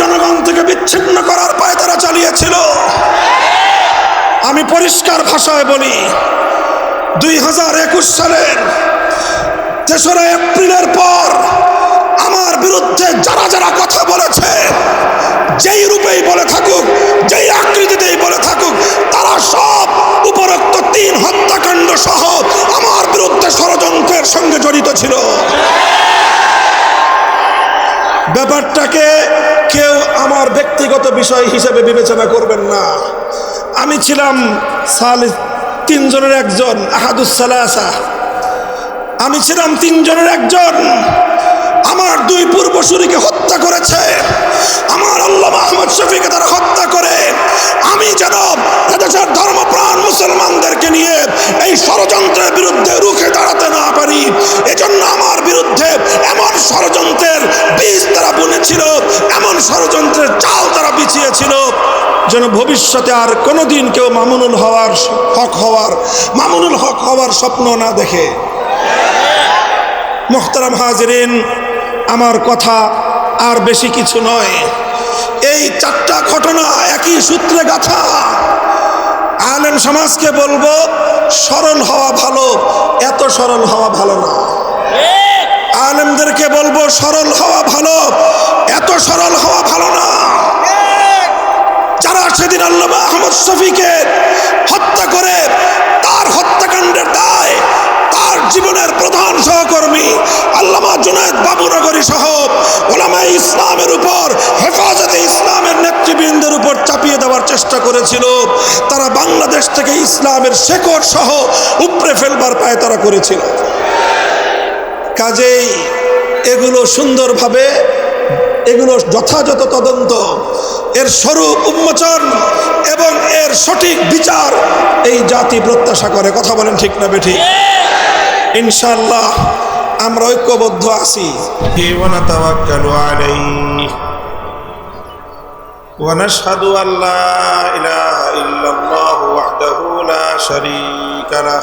জনগণ থেকে বিচ্ছিন্ন করার পায় তারা চালিয়েছিল। আমি পরিষ্কার ভাষায় বলি, দুই হাজার একুশ সালের তেসরা এপ্রিলের পর আমার বিরুদ্ধে যারা যারা কথা বলেছে, যেই রূপেই বলে থাকুক, যেই আকৃতিতেই বলে থাকুক, তারা সব উপরোক্ত তিন হত্যাকাণ্ড সহ আমার বিরুদ্ধে ষড়যন্ত্রের সঙ্গে জড়িত ছিল। ব্যাপারটাকে আমার ব্যক্তিগত বিষয় হিসেবে বিবেচনা করবেন না। আমি ছিলাম সাল তিনজনের একজন আহাদুসালাসা আমি ছিলাম তিনজনের একজন। আমার দুই পূর্বসূরিকে হত্যা করেছে। আমার আল্লাহ আহমদ শফিকে তারা হত্যা করে। আমি যেন এদেশের ধর্মপ্রাণ মুসলমানদেরকে নিয়ে এই ষড়যন্ত্রের এমন ষড়যন্ত্রের বীজ তারা বুনেছিল, এমন ষড়যন্ত্রের চাল তারা বিছিয়েছিল, যেন ভবিষ্যতে আর কোনোদিন কেউ মামুনুল হওয়ার হক হওয়ার, মামুনুল হক হওয়ার স্বপ্ন না দেখে। মোহতারাম হাজরিন, আমার কথা আর বেশি কিছু নয়। এই চারটা ঘটনা একই সূত্রে গাথা। আলেম সমাজকে বলব, সরল হওয়া ভালো, এত সরল হওয়া ভালো না। আলেমদেরকে বলব, সরল হওয়া ভালো। এত সরল হওয়া ভালো না। যারা সেদিন আল্লাহ আহমদ শফিকে হত্যা করে, তার হত্যাকাণ্ডের দায়, তার জীবনের প্রধান সহকর্মী আল্লামা জুনায়দ বাবুনগরী সহ ওলামা ইসলামের উপর, হেফাজতে ইসলামের নেতৃবৃন্দের উপর চাপিয়ে দেওয়ার চেষ্টা করেছিল। তারা বাংলাদেশ থেকে ইসলামের শেকড় সহ উপড়ে ফেলবার পায় তারা করেছিল। কাজেই এগুলো সুন্দরভাবে, এগুলো যথাযথ তদন্ত, এর স্বরূপ উন্মোচন এবং এর সঠিক বিচার এই জাতি প্রত্যাশা করে। কথা বলেন ঠিক না বেঠিক? ইনশাল্লাহ আমরা ঐক্যবদ্ধ আছি। ونشهد أن لا إله إلا الله وحده لا شريك له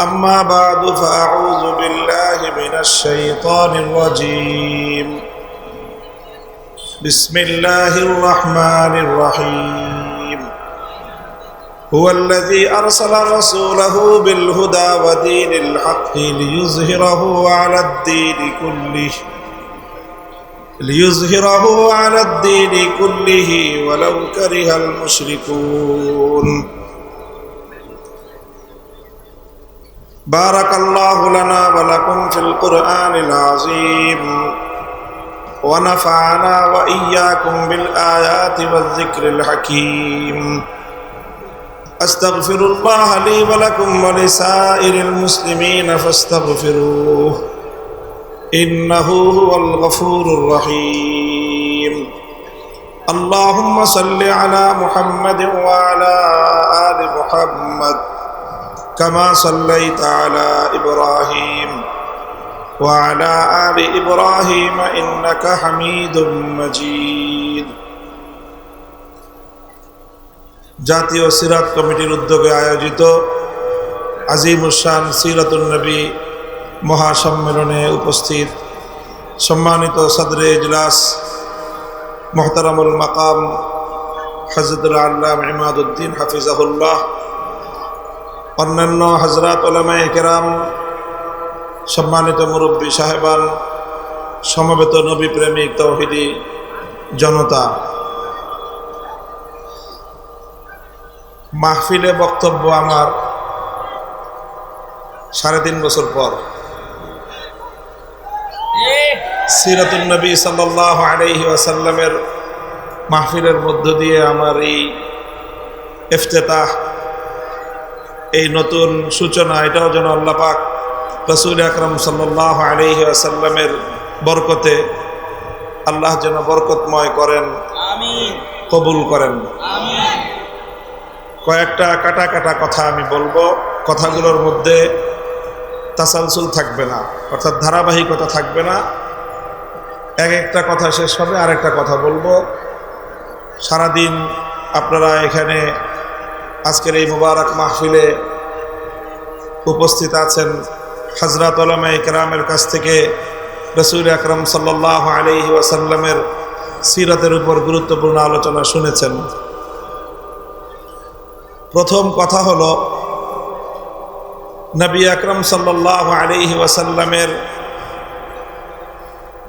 أما بعد فأعوذ بالله من الشيطان الرجيم. بسم الله الرحمن الرحيم. هو الذي أرسل رسوله بالهدى ودين الحق ليظهره على الدين كله ليظهره على الدين كله ولو كره المشركون. بارك الله لنا ولكم في القرآن العظيم ونفعنا وإياكم بالآيات والذكر الحكيم أستغفر الله لي ولكم ولسائر المسلمين فاستغفروه إنه هو الغفور الرحيم اللهم صل على محمد وعلى آل محمد كما صليت على إبراهيم وعلى آل إبراهيم إنك حميد مجيد জাতীয় সিরাত কমিটির উদ্যোগে আয়োজিত আজিমুসান সিরাতুল নবী মহাসম্মেলনে উপস্থিত সম্মানিত সদরে ইজলাস মোহতারামুল মাকাম হজরতুল আল্লাহ ইমাদুদ্দিন হাফিজাহুল্লাহ অন্যান্য হজরত ওলামায় কেরাম, সম্মানিত মুরব্বী সাহেবান, সমবেত নবী প্রেমিক তৌহিদি জনতা। মাহফিলে বক্তব্য আমার সাড়ে তিন বছর পর। সিরাতুল নবী সাল্লাহ আলহি আসাল্লামের মাহফিলের মধ্য দিয়ে আমার এই ইফতেতাহ এই নতুন সূচনা এটাও যেন আল্লাহ পাক রসুল আকরম সাল্লাহ আলহি আসাল্লামের বরকতে আল্লাহ যেন বরকতময় করেন কবুল করেন। কয়েকটা কাটা কাটা কথা আমি বলব। কথাগুলোর মধ্যে তাসালসুল থাকবে না অর্থাৎ ধারাবাহিকতা থাকবে না। এক একটা কথা শেষ হবে আর একটা কথা বলব। সারাদিন আপনারা এখানে আজকের এই মুবারক মাহফিলে উপস্থিত আছেন হজরত ওলামা ইকরামের কাছ থেকে রসুল আকরম সাল্লাহ আলহি ওয়াসাল্লামের সিরাতের উপর গুরুত্বপূর্ণ আলোচনা শুনেছেন। প্রথম কথা হল, নবী আকরম সাল্লাহ আলহি ওয়াসাল্লামের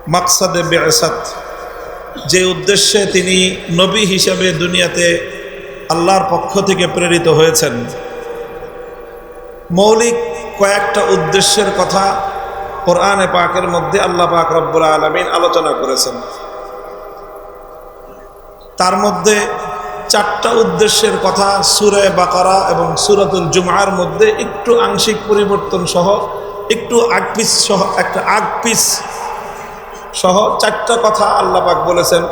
মাকসাদে বেসাত যে উদ্দেশ্যে তিনি নবী হিসাবে দুনিয়াতে আল্লাহর পক্ষ থেকে প্রেরিত হয়েছেন। মৌলিক কয়েকটা উদ্দেশ্যের কথা কোরআনে পাকের মধ্যে আল্লাহ পাক রব্বুল আলমিন আলোচনা করেছেন। তার মধ্যে চারটা উদ্দেশ্যের কথা সুরে বাকারা এবং সুরাতুল জুমার মধ্যে একটু আংশিক পরিবর্তন সহ, একটু আগপিস সহ, একটা আগপিস সহ চারটা কথা আল্লাহ পাক বলেছেন।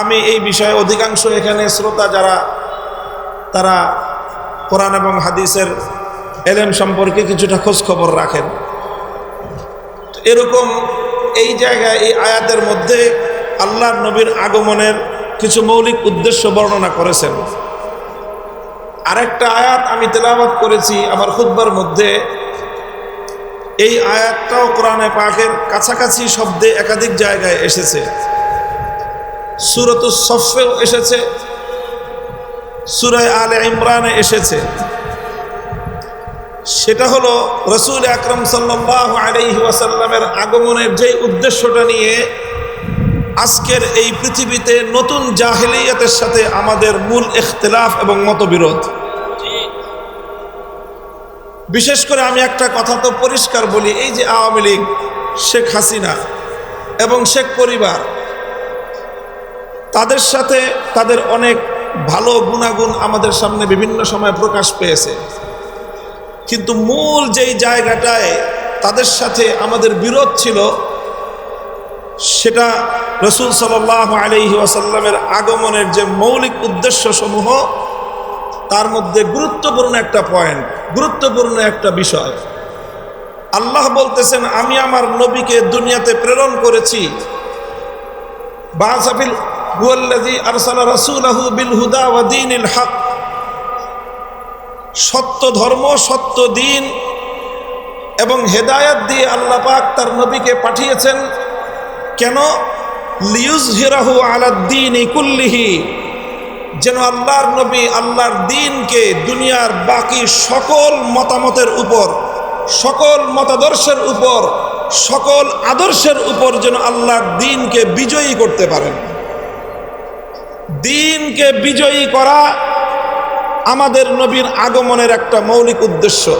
আমি এই বিষয়ে অধিকাংশ এখানে শ্রোতা যারা, তারা কোরআন এবং হাদিসের এলেম সম্পর্কে কিছুটা খোঁজ খবর রাখেন এরকম এই জায়গায়, এই আয়াতের মধ্যে আল্লাহ নবীর আগমনের কিছু মৌলিক উদ্দেশ্য বর্ণনা করেছেন। আরেকটা আয়াত আমি তেলাবাদ করেছি আমার খুদ্বার মধ্যে। এই আয়াতটাও কোরআনে পাকের কাছাকাছি শব্দে একাধিক জায়গায় এসেছে। সুরত সফেও এসেছে। সুরায় আলে ইমরানে এসেছে। সেটা হলো রসুল আকরম সাল্লাহ আলাইহি ওয়াসাল্লামের আগমনের যে উদ্দেশ্যটা নিয়ে আজকের এই পৃথিবীতে নতুন জাহেলিয়াতের সাথে আমাদের মূল ইখতলাফ এবং মতবিরোধ। বিশেষ করে আমি একটা কথা তো পরিষ্কার বলি, এই যে আওয়ামী লীগ, শেখ হাসিনা এবং শেখ পরিবার, তাদের সাথে তাদের অনেক ভালো গুণাগুণ আমাদের সামনে বিভিন্ন সময় প্রকাশ পেয়েছে। কিন্তু মূল যেই জায়গাটায় তাদের সাথে আমাদের বিরোধ ছিল, সেটা রসুল সাল আলহি আসাল্লামের আগমনের যে মৌলিক উদ্দেশ্য সমূহ তার মধ্যে গুরুত্বপূর্ণ একটা পয়েন্ট গুরুত্বপূর্ণ একটা বিষয়। আল্লাহ বলতেছেন, আমি আমার নবীকে দুনিয়াতে প্রেরণ করেছি। বিল হুদা সত্য ধর্ম, সত্য দিন এবং হেদায়াত দিয়ে আল্লাহ পাক তার নবীকে পাঠিয়েছেন। কেন? লিউজ হিরাহু আলাদ্দিন কুল্লিহি। যেন আল্লাহর নবী, আল্লাহর দিনকে দুনিয়ার বাকি সকল মতামতের উপর, সকল মতাদর্শের উপর, সকল আদর্শের উপর যেন আল্লাহর দিনকে বিজয়ী করতে পারেন। দিনকে বিজয়ী করা আমাদের নবীর আগমনের একটা মৌলিক উদ্দেশ্য।